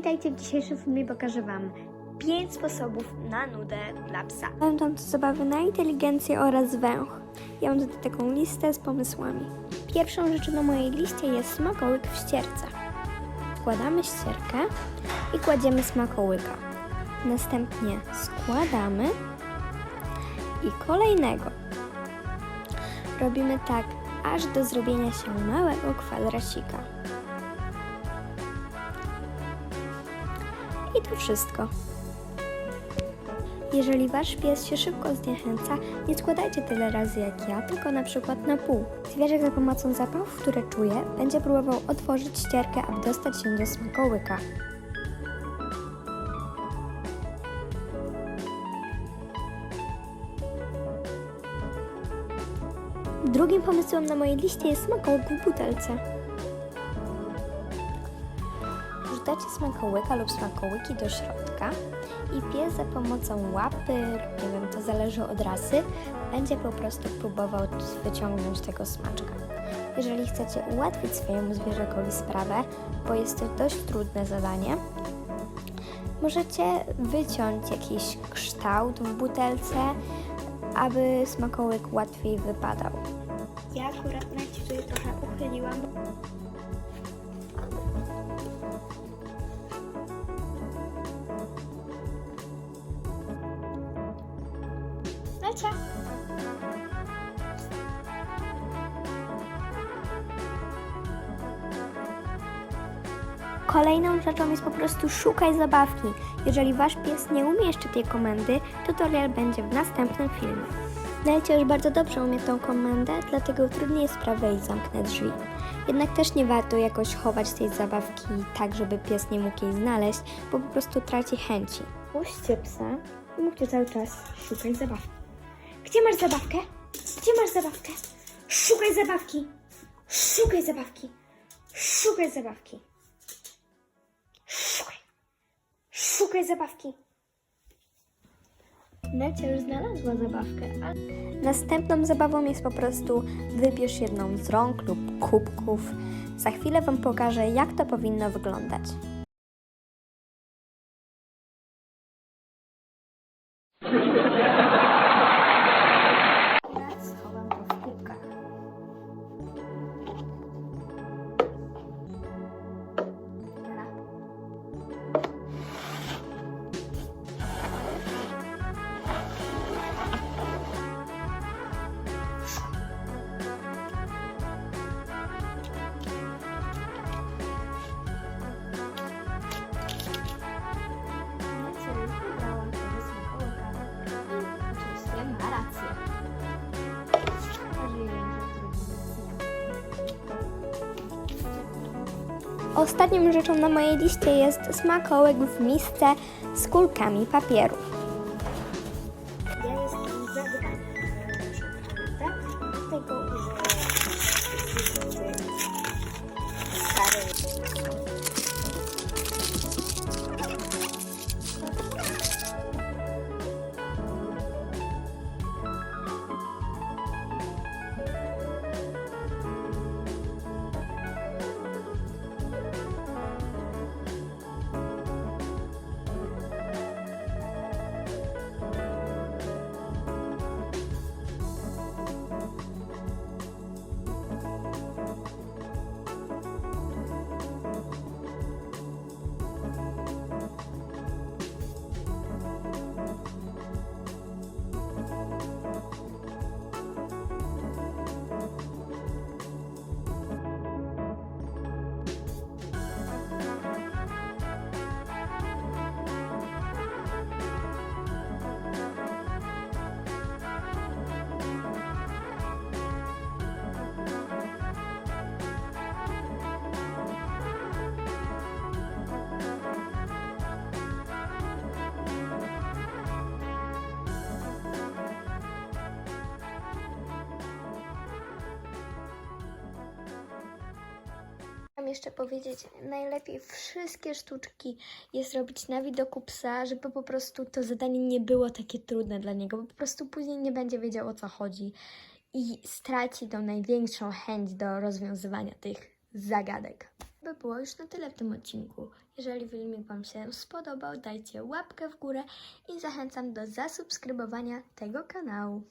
witajcie. W dzisiejszym filmie pokażę Wam 5 sposobów na nudę dla psa. Do zabawy na inteligencję oraz węch. Ja mam tutaj taką listę z pomysłami. Pierwszą rzeczą na mojej liście jest smakołyk w ścierce. Wkładamy ścierkę i kładziemy smakołyka. Następnie składamy i kolejnego. Robimy tak aż do zrobienia się małego kwadracika. Wszystko. Jeżeli wasz pies się szybko zniechęca, nie składajcie tyle razy jak ja, tylko na przykład na pół. Zwierzak za pomocą zapachów, które czuje, będzie próbował otworzyć ścierkę, aby dostać się do smakołyka. Drugim pomysłem na mojej liście jest smakołyk w butelce. Wrzucacie smakołyka lub smakołyki do środka i pies za pomocą łapy, nie wiem, to zależy od rasy, będzie po prostu próbował wyciągnąć tego smaczka. Jeżeli chcecie ułatwić swojemu zwierzakowi sprawę, bo jest to dość trudne zadanie, możecie wyciąć jakiś kształt w butelce, aby smakołyk łatwiej wypadał. Ja akurat na Ci tutaj trochę uchyliłam. Kolejną rzeczą jest po prostu szukaj zabawki. Jeżeli wasz pies nie umie jeszcze tej komendy, tutorial będzie w następnym filmie. Nelcia już bardzo dobrze umie tą komendę, dlatego trudniej jest prawej wejść zamknę drzwi. Jednak też nie warto jakoś chować tej zabawki tak, żeby pies nie mógł jej znaleźć, bo po prostu traci chęci. Puśćcie psa i mówcie cały czas szukaj zabawki. Gdzie masz zabawkę? Gdzie masz zabawkę? Szukaj zabawki! Szukaj zabawki! Szukaj zabawki! Szukaj! Szukaj zabawki! Necia już znalazła zabawkę, ale Następną zabawą jest po prostu wybierz jedną z rąk lub kubków. Za chwilę Wam pokażę, jak to powinno wyglądać. Ostatnią rzeczą na mojej liście jest smakołyk w misce z kulkami papieru. Jeszcze powiedzieć, najlepiej wszystkie sztuczki jest robić na widoku psa, żeby po prostu to zadanie nie było takie trudne dla niego, bo po prostu później nie będzie wiedział o co chodzi i straci tą największą chęć do rozwiązywania tych zagadek. by było już na tyle w tym odcinku. Jeżeli filmik Wam się spodobał, dajcie łapkę w górę i zachęcam do zasubskrybowania tego kanału.